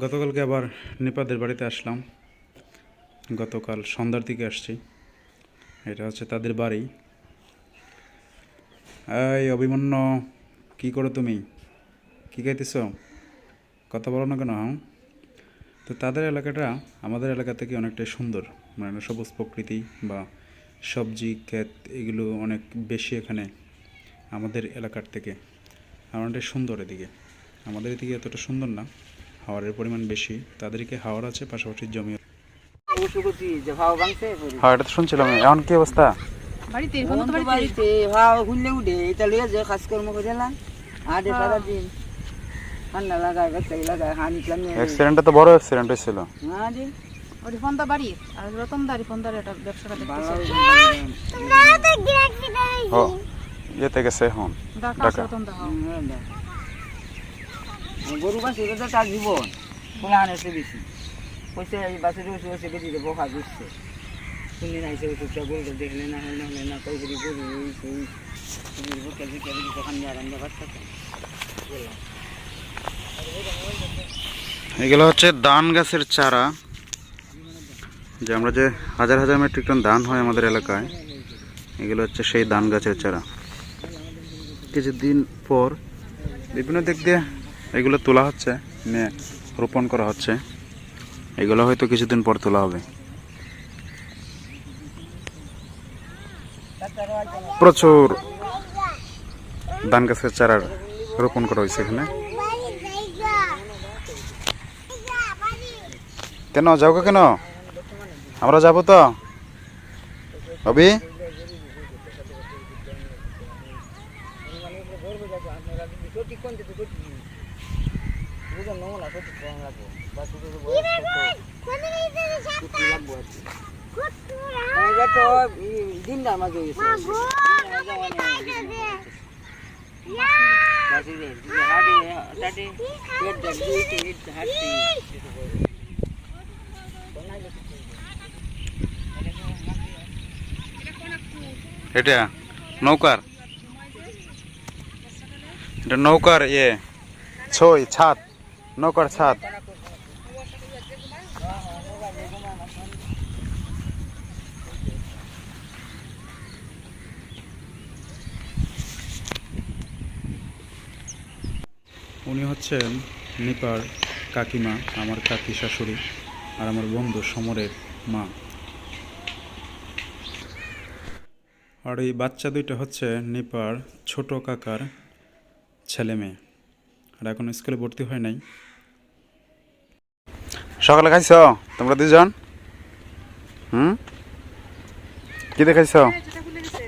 গতকালকে আবার নিপাদের বাড়িতে আসলাম। গতকাল সন্ধ্যার দিকে আসছি। এটা হচ্ছে তাদের বাড়ি। এই অভিমন্য, কি করো তুমি? কি খাইতেছ? কথা বলো না কেন হ্যাঁ তো তাদের এলাকাটা আমাদের এলাকা থেকে অনেকটাই সুন্দর। মানে সবুজ প্রকৃতি বা সবজি, ক্ষেত এগুলো অনেক বেশি এখানে আমাদের এলাকার থেকে। অনেকটাই সুন্দর এদিকে। আমাদের এদিকে এতটা সুন্দর না। হাওয়ারের পরিমাণ বেশি তাদেরকে হাওয়ার আছে পাশাপাশি জমি হ্যাঁ এটা তো শুনছিলাম এখন কি অবস্থা? বাড়িতে ফোন উঠে এটা লিয়ে যে কাজকর্ম করে আটে ঠান্ডা লাগায় গাছ লাগায় হানি অ্যাক্সিডেন্টটা তো বড় অ্যাক্সিডেন্ট হয়েছিল। হ্যাঁ জি ওই ফোনটা বাড়ির আর ফোনদারি এটা ব্যবসাটা দেখতেছে। ইয়েতে গেছে এখন ঢাকা। গরু বাসি তো তার জীবন। খোলা আনেছে বেশি। পয়সা এই বাসের বসে বসে বেশি দেবো খা বুঝছে শুনি না এসে ওষুধটা গরুটা দেখলে না হলে হলে না কই করি গরু এই সেই বিকেল বিকেল দোকান নিয়ে আরাম যাবার থাকে এগুলো হচ্ছে ধান গাছের চারা, যে আমরা যে হাজার হাজার মেট্রিক টন ধান হয় আমাদের এলাকায়, এগুলো হচ্ছে সেই ধান গাছের চারা। কিছুদিন পর বিভিন্ন দিক দিয়ে এগুলো তোলা হচ্ছে নিয়ে রোপণ করা হচ্ছে। এগুলো হয়তো কিছুদিন পর তোলা হবে। প্রচুর ধান গাছের চারা রোপণ করা হয়েছে এখানে। কেন যাও কেন? আমরা যাব তো। অবি দিনটার মাঝে গেছে এটা নৌকার এটা নৌকার ইয়ে ছই ছাদ নৌকার ছাদ। উনি হচ্ছেন নিপার কাকিমা, আমার কাকি শাশুড়ি আর আমার বন্ধু সমরের মা। আর এই বাচ্চা দুইটা হচ্ছে নিপার ছোট কাকার ছেলে মেয়ে। আর এখন স্কুলে ভর্তি হয় নাই। সকালে খাইছ? তোমরা দুজন হুম? কি দেখাইছ গেছে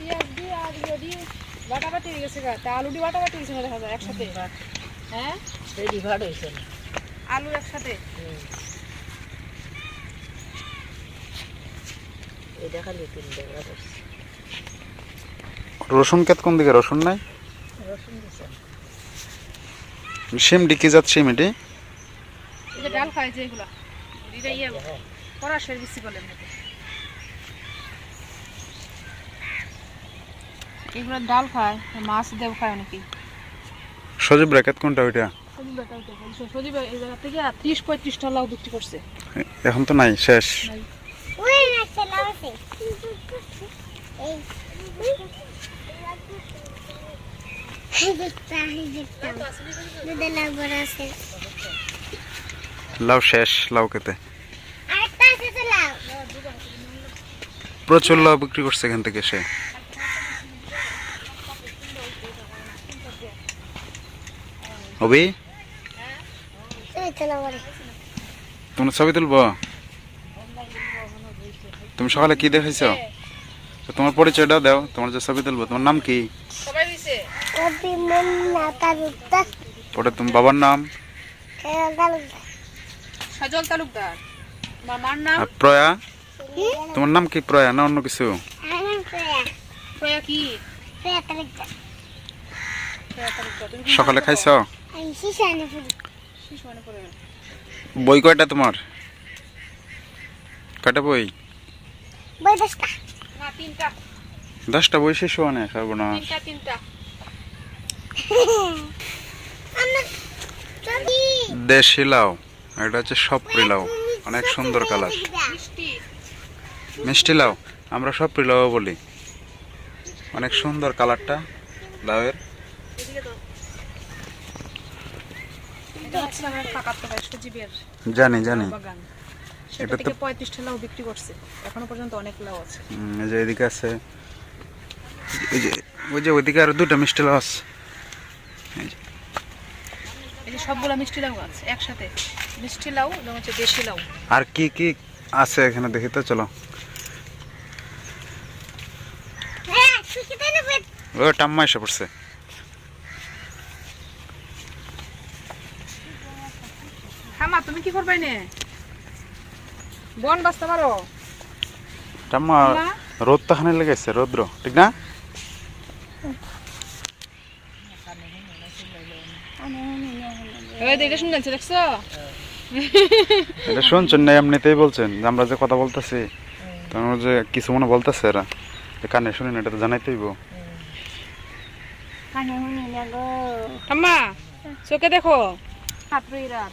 ইয়ে বাটাবাটি হয়ে গা বাটাবাটি হয়েছে না দেখা যায় একসাথে হ্যাঁ আলু একসাথে এটা খালি তিন টাকা রসুন কেত কোন দিকে? রসুন নাই? রসুন সিম ডিকি যাত সিম এটি? ডাল খায় যে এগুলা এটা ইয়ে বলে ডাল খায় মাছ দেব খায় সজীব ব্র্যাকেট কোনটা ওইটা? সজীব এটা সজীব এই জায়গা থেকে লাউ বিক্রি করছে। এখন তো নাই শেষ। নাই। লাউ শেষ লাউ খেতে। প্রচুর লাউ বিক্রি করছে এখান থেকে সে। অবি তোমার ছবি তুলবো? তুমি সকালে কি দেখাইছ? তো তোমার পরিচয়টা দাও তোমার যে ছবি তুলবো তোমার নাম কি? সবাই দিছে? ওটা তোমার বাবার নাম? সজল তালুকদার। আমার নাম? প্রয়া? তোমার নাম কি প্রয়া না অন্য কিছু? প্রয়া। কি? প্রয়া তালুকদার। তুমি কি সকালে খাইছ? বই কয়টা তোমার? কয়টা বই? না তিনটা। দশটা বই শেষ হওয়া নেই সর্বনাশ তিনটা তিনটা। দেশি লাউ এটা হচ্ছে সপ্রি লাউ অনেক সুন্দর কালার। মিষ্টি। মিষ্টি। লাউ আমরা সপ্রি লাউ বলি। অনেক সুন্দর কালারটা লাউয়ের। এদিকে দাও এটা হচ্ছে আমার কাকার তো ব্যস্ত জীবের জানি জানি। বাগান। সেটা থেকে পঁয়ত্রিশটা লাউ বিক্রি করছে। এখনও পর্যন্ত অনেক লাউ আছে। এই যে এদিকে আছে ওই যে ওই যে ওইদিকে আরও দুটো মিষ্টি লাউ আছে। এই যে। সবগুলা মিষ্টি লাউ আছে একসাথে। মিষ্টি লাউ এবং হচ্ছে দেশি লাউ। আর কি কি আছে এখানে দেখি তো চলো। ও টাম্মা এসে পড়ছে। হ্যাঁ মা তুমি কি করবে নে বন বাঁচতে পারো। টাম্মা রোদ তো খানে লেগেছে রৌদ্র ঠিক না? এটা দেখছ? এটা শুনছেন না এমনিতেই বলছেন যে আমরা যে কথা বলতেছি তোমার যে কিছু মনে বলতেছে এরা। কানে শুনি না এটা তো জানাইতেইব আম্মা চোখে দেখো। রাত।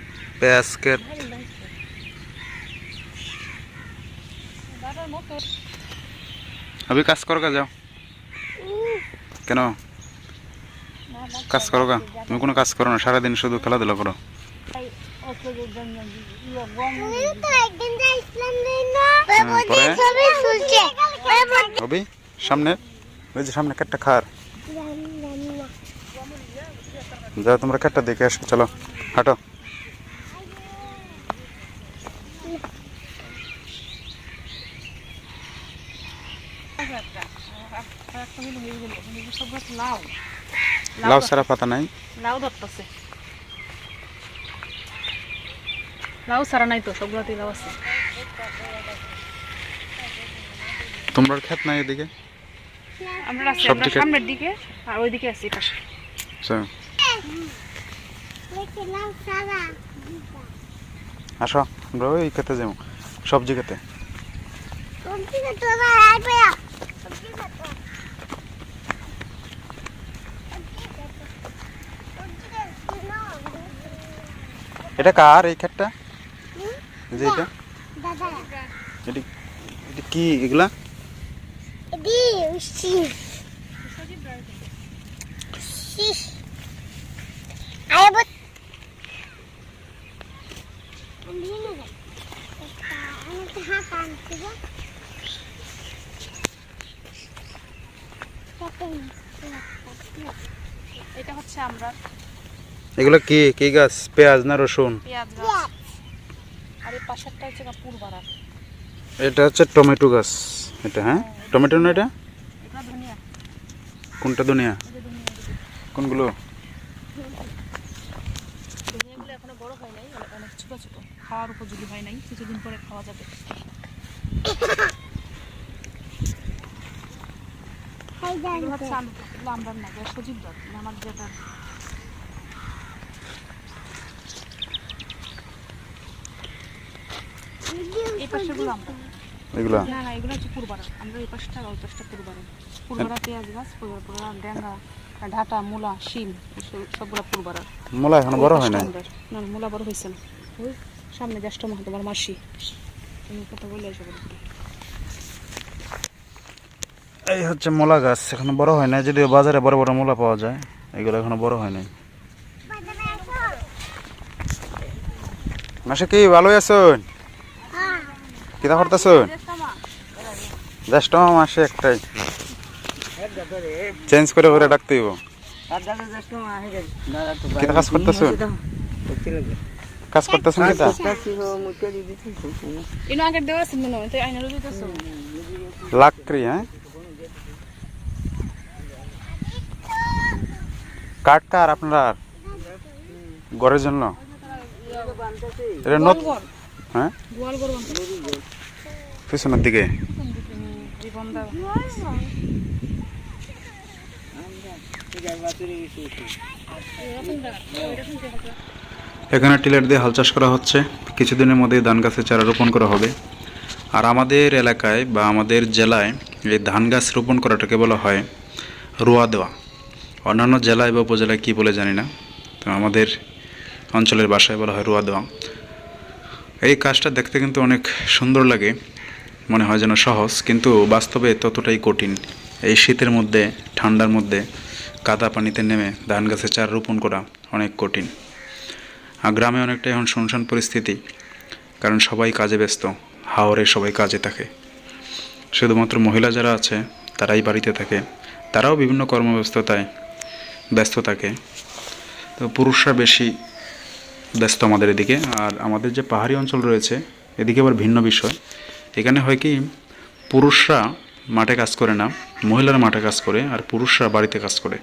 মতো अभी কাজ করো যাও কেন কাজ করো তুমি কোনো কাজ করো না সারাদিন শুধু খেলাধুলা করো অভি সামনে ওই সামনে কাটটা খার যাও তোমরা কাটটা দেখে আসো চলো হাঁটো একটা হয়ে গেল সব গাছ লাউ লাউ সারা পাতা নাই। লাউ ধরতেছে লাউ সারা নাই তো সবগুলাতেই লাউ আছে। তোমরা খেত নাই এদিকে? আমরা আছি সব আমরা সামনের দিকে আর ওইদিকে আছি পাশে। আসো আমরা ওই খেতে যাব সবজি খেতে। এটা কার এই এই যে এটা? এটা এটা কি এগুলা? এটা হচ্ছে আমরা। এগুলো কি? কি গাছ? পেঁয়াজ না রসুন? এটা হচ্ছে টমেটো গাছ এটা হ্যাঁ? টমেটো না এটা? এটা কোনটা দুনিয়া ধনিয়া কোনগুলো? এখনও বড় হয় নাই অনেক- অনেক ছোট ছোট। খাওয়ার উপযোগী হয় নাই কিছুদিন পরে খাওয়া যাবে। আমার যেটা এই পাশেগুলো আমরা। এগুলা? না না এগুলো হচ্ছে পুরবাড়া আমরা এই পাশটা আর ওই পাশটা পেঁয়াজ গাছ ডেঙ্গা ঢাটা মূলা শিম সবগুলা মোলা এখনও বড় হয় না না না, মূলা বড় হয়েছে না। ওই সামনে জ্যেষ্ঠ মাহ তোমার মাসি। তুমি কথা বলে এসে এই হচ্ছে মোলা গাছ এখনও বড় হয় না যদিও বাজারে বড় বড় মোলা পাওয়া যায় এগুলো এখনও বড় হয় নাই। মাসে কি ভালোই আছেন কিতা করতেছেন জ্যেষ্ঠ মাসে একটাই। চেঞ্জ করে করে ডাকতে হইব। কিতা কাজ করতেছেন কাজ করতেছেন কি তা ইনো আগের দেওয়া আছে তাই আইনারও দিতেছো লাকড়ি হ্যাঁ? কাঠ কার আপনার? ঘরের জন্য? এটা হ্যাঁ? দিকে। এখানে টিলার দিয়ে হাল চাষ করা হচ্ছে। কিছুদিনের মধ্যেই ধান গাছের চারা রোপণ করা হবে। আর আমাদের এলাকায় বা আমাদের জেলায় এই ধান গাছ রোপণ করাটাকে বলা হয় রোয়া দেওয়া। অন্যান্য জেলায় বা উপজেলায় কী বলে জানি না। তো আমাদের অঞ্চলের বাসায় বলা হয় রোয়া দেওয়া। এই কাজটা দেখতে কিন্তু অনেক সুন্দর লাগে, মনে হয় যেন সহজ, কিন্তু বাস্তবে ততটাই কঠিন। এই শীতের মধ্যে, ঠান্ডার মধ্যে, কাদা পানিতে নেমে ধান গাছের চারা রোপণ করা অনেক কঠিন। আর গ্রামে অনেকটা এখন শুনশান পরিস্থিতি, কারণ সবাই কাজে ব্যস্ত, হাওরে সবাই কাজে থাকে। শুধুমাত্র মহিলা যারা আছে, তারাই বাড়িতে থাকে, তারাও বিভিন্ন কর্মব্যস্ততায় ব্যস্ত থাকে। তো পুরুষরা বেশি ব্যস্ত আমাদের এদিকে। আর আমাদের যে পাহাড়ি অঞ্চল রয়েছে এদিকে আবার ভিন্ন বিষয়। এখানে হয় কি পুরুষরা মাঠে কাজ করে না মহিলারা মাঠে কাজ করে আর পুরুষরা বাড়িতে কাজ করে।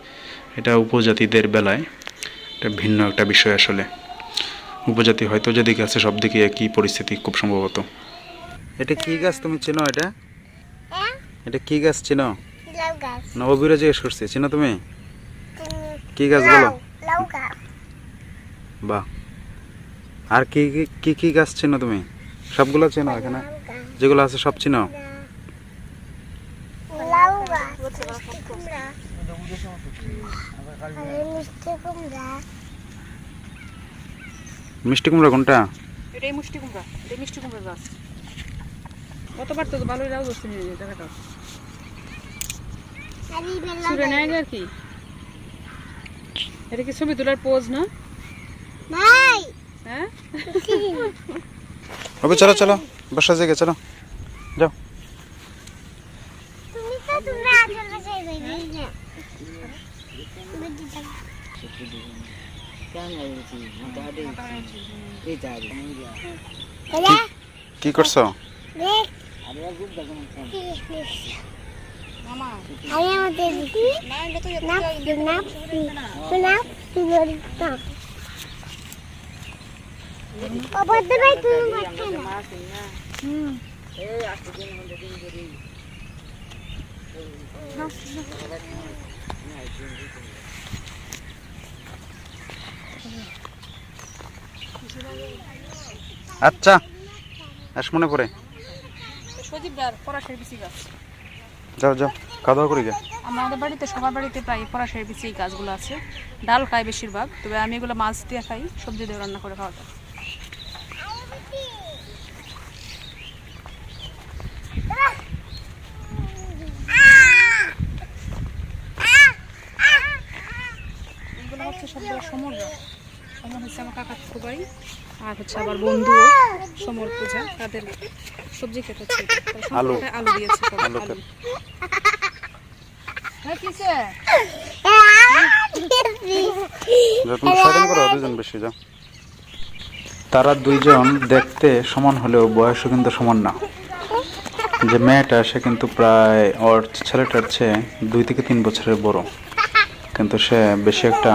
এটা উপজাতিদের বেলায় এটা ভিন্ন একটা বিষয় আসলে। উপজাতি হয়তো যেদিকে আছে সব দিকে একই পরিস্থিতি খুব সম্ভবত। এটা কি গাছ তুমি চেনো এটা? এটা কি গাছ চেনো? নববীরে জিজ্ঞেস করছি চেনো তুমি? কি গাছ বলো? বাহ। আর কি কি- কি কি গাছ চেনো তুমি? সবগুলো চেনো এখানে? যেগুলো আছে সব চেনো? মিষ্টি কুমড়া কোনটা? এটাই মিষ্টি কুমড়া এটাই মিষ্টি কুমড়া গাছ। কতবার তো ভালোই লাউ ধরছে নিয়ে দেখাটা। আর সুরে নেয় আর কি। এটা কি ছবি তোলার পোজ না? ভাই হ্যাঁ ওকে চলো চলো বসা জায়গা চলো যাও বাসায় যাইবে না না আচ্ছা আস মনে পড়ে। যাও যাও খাওয়া দাওয়া করি আমাদের বাড়িতে সবার বাড়িতে প্রায় পরাশের বিচি এই গাছগুলো আছে। ডাল খাই বেশিরভাগ তবে আমি এগুলো মাছ দিয়ে খাই সবজি দিয়ে রান্না করে খাওয়া যায় এগুলো হচ্ছে সমর সমর হচ্ছে আমার খুবাই আর হচ্ছে আবার বন্ধু সমর পূজা তাদের সবজি খেতে হচ্ছে। আলু। আলু দিয়েছে আলু আলু। হ্যাঁ যাও তারা দুইজন দেখতে সমান হলেও বয়সও কিন্তু সমান না। যে মেয়েটা সে কিন্তু প্রায় ওর ছেলেটার চেয়ে দুই থেকে তিন বছরের বড়। কিন্তু সে বেশি একটা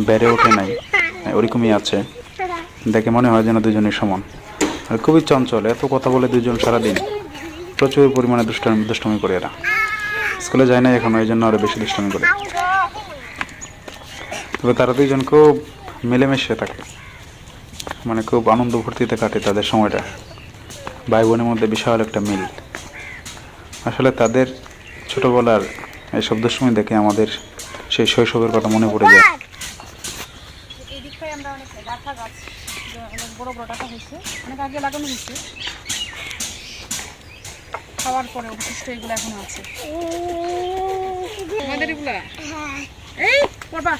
বেড়ে ওঠে নাই। ওরকমই আছে। দেখে মনে হয় যেন দুজনই সমান। আর খুবই চঞ্চল, এত কথা বলে দুজন সারাদিন। প্রচুর পরিমাণে দুষ্টামি, দুষ্টমি করে এরা। স্কুলে যায় না এখনও এই জন্য আরও বেশি দুষ্টমি করে। তবে তারা দুইজন খুব মিলেমিশে থাকে। মানে খুব আনন্দ ফুর্তিতে কাটে তাদের সময়টা। ভাই বোনের মধ্যে বিশাল একটা মিল। আসলে তাদের ছোটবেলার এই শব্দ সময় দেখে আমাদের সেই শৈশবের কথা মনে পড়ে যায় এই দিকটায় আমরা অনেক ডাটা গাছ অনেক বড় বড় ডাটা হয়েছে অনেক আগে লাগানো হয়েছে। খাওয়ার পরে অবশিষ্ট এগুলো এখনও আছে। আমাদের এগুলা? এই পড়বা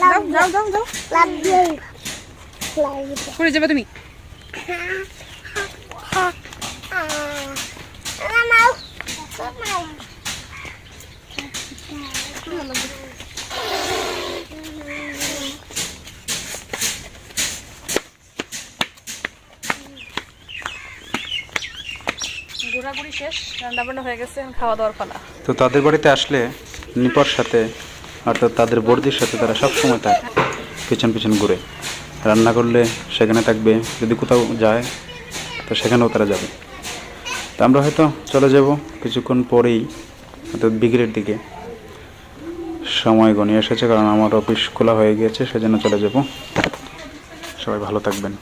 যাও যাও যাও যাও। করে যাবে তুমি। ঘোরাঘুরি শেষ রান্না বান্না হয়ে গেছে খাওয়া দাওয়ার পালা। তো তাদের বাড়িতে আসলে নিপর সাথে অর্থাৎ তাদের বর্দির সাথে তারা সব সময় থাকে, পিছন পিছন ঘুরে। রান্না করলে সেখানে থাকবে, যদি কোথাও যায়, তো সেখানেও তারা যাবে। তো আমরা হয়তো চলে যাব কিছুক্ষণ পরেই, অর্থাৎ বিকেলের দিকে। সময় গণিয়ে এসেছে, কারণ আমার অফিস খোলা হয়ে গিয়েছে, সেজন্য চলে যাব। সবাই ভালো থাকবেন।